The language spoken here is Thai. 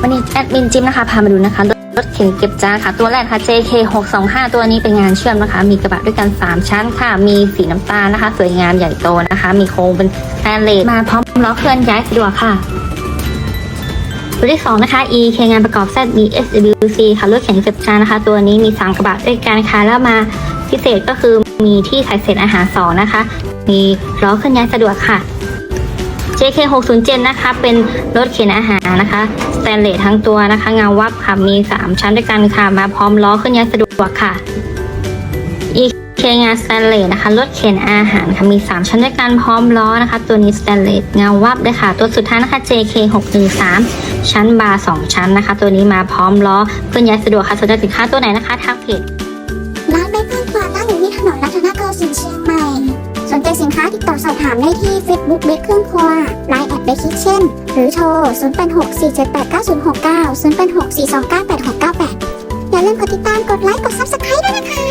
วันนี้แอดมินจิมนะคะ พามาดูนะคะ รถเข็นเก็บจานค่ะ ตัวแรกค่ะ JK 625ตัวนี้เป็นงานเชื่อมนะคะ มีกระบะด้วยกัน 3 ชั้นค่ะ มีสีน้ำตาลนะคะ สวยงามใหญ่โตนะคะ มีโครงเป็นแอนเลสมาพร้อมล้อเคลื่อนย้ายสะดวกค่ะตัวที่2นะคะ EK งานประกอบ Z B S W C ค่ะรถเข็นเก็บจานนะคะ ตัวนี้มี 3 กระบะด้วยกันค่ะแล้วมาพิเศษก็คือมีที่ใส่เศษอาหาร2นะคะ มีล้อเคลื่อนย้ายสะดวกค่ะ JK 607 นะคะ เป็นรถเข็นอาหารนะคะสแตนเลสทั้งตัวนะคะเงาวับค่ะมี 3 ชั้นด้วยกันค่ะ มาพร้อมล้อเคลื่อนย้ายสะดวกค่ะ EK งานสแตนเลสนะคะรถเข็นอาหารค่ะมี 3 ชั้นด้วยกันพร้อมล้อนะคะ ตัวนี้สแตนเลสเงาวับด้วยค่ะ ตัวสุดท้ายนะคะ JK 613 ชั้นบาร์2ชั้นนะคะ ตัวนี้มาพร้อมล้อเคลื่อนย้ายสะดวกค่ะสนใจสินค้าตัวไหนนะคะทักเพจร้านเบเกอร์ควาตั้งอยู่ที่ถนนรัตนโกสินทร์เชียงใหม่ สนใจสินค้าติดต่อสอบถามได้ที่ Facebook เบเกอร์ควาไดเบคิเช่น หรือโทร 0864789069 0864298698 อย่าลืมกดติดตามกดไลค์กด Subscribe ด้วยนะคะ